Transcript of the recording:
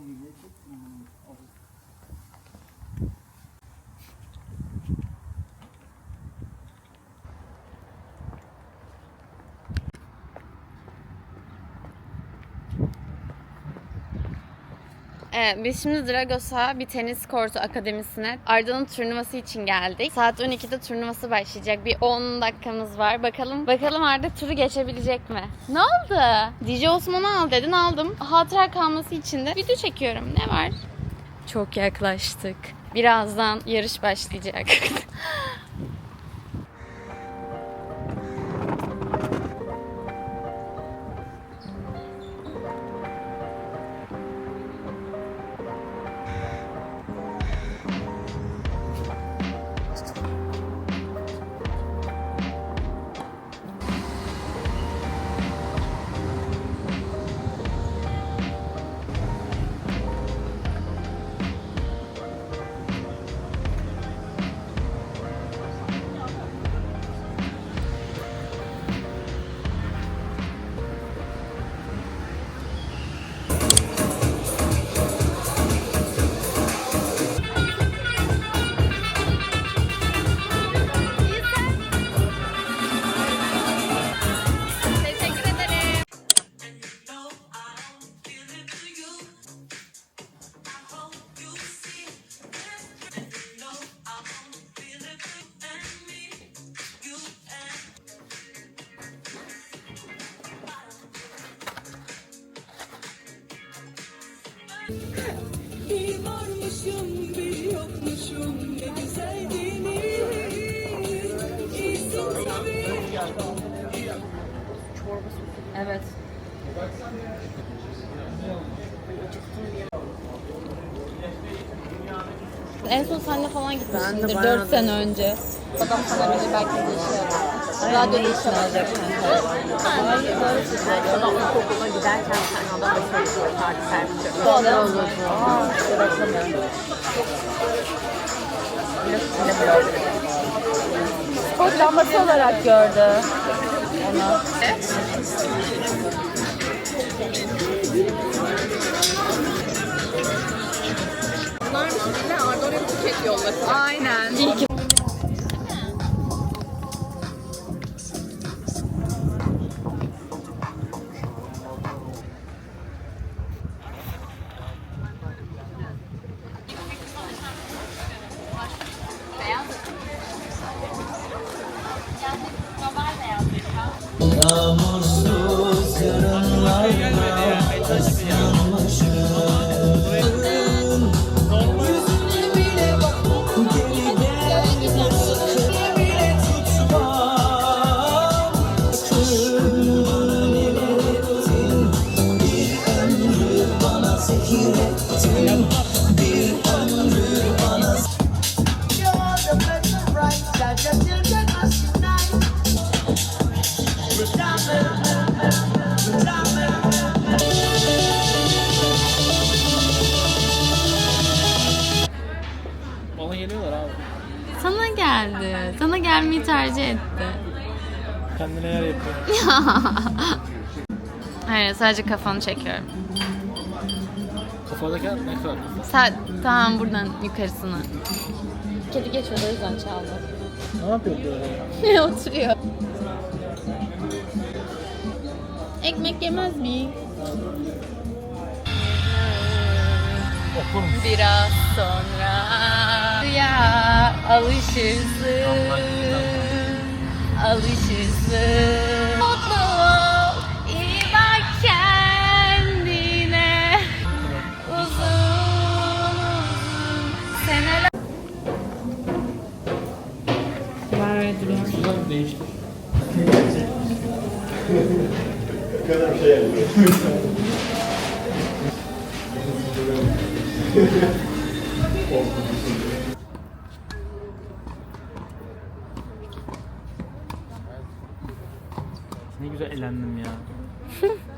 olmayacak. Evet, biz şimdi Dragos'a bir tenis kortu akademisine Arda'nın turnuvası için geldik. Saat 12'de turnuvası başlayacak. Bir 10 dakikamız var. Bakalım bakalım Arda turu geçebilecek mi? Ne oldu? DJ Osman'ı al dedin aldım. Hatıra kalması için de video çekiyorum. Ne var? Çok yaklaştık. Birazdan yarış başlayacak. Bir varmışım bir yokmuşum ne güzeldiğini İyisin tabii Evet. En son senle falan gitmişsindir 4 sene önce. Adam sana böyle belki bir işe yarar. Radyoda işe alacak Adam okuluna giderken sen adama söylüyor parti servisi. Doğru olur. Aa. Spor lambası olarak gördü. Onu. Bunlar Namo geldi. Sana gelmeyi tercih etti. Kendine yer yapıyor. Hayır sadece kafanı çekiyorum. Kafadaki ne kadar? Sen, tamam buradan yukarısına. Kedi geçiyordu o yüzden çaldı. Ne yapıyor böyle? Oturuyor. Ekmek yemez miyim? Biraz sonra ya alışırsın, alışırsın. Mutlu ol, iyi bak kendine. Uzun uzun seneler. Güzel değişti. Ne güzel eğlendim ya.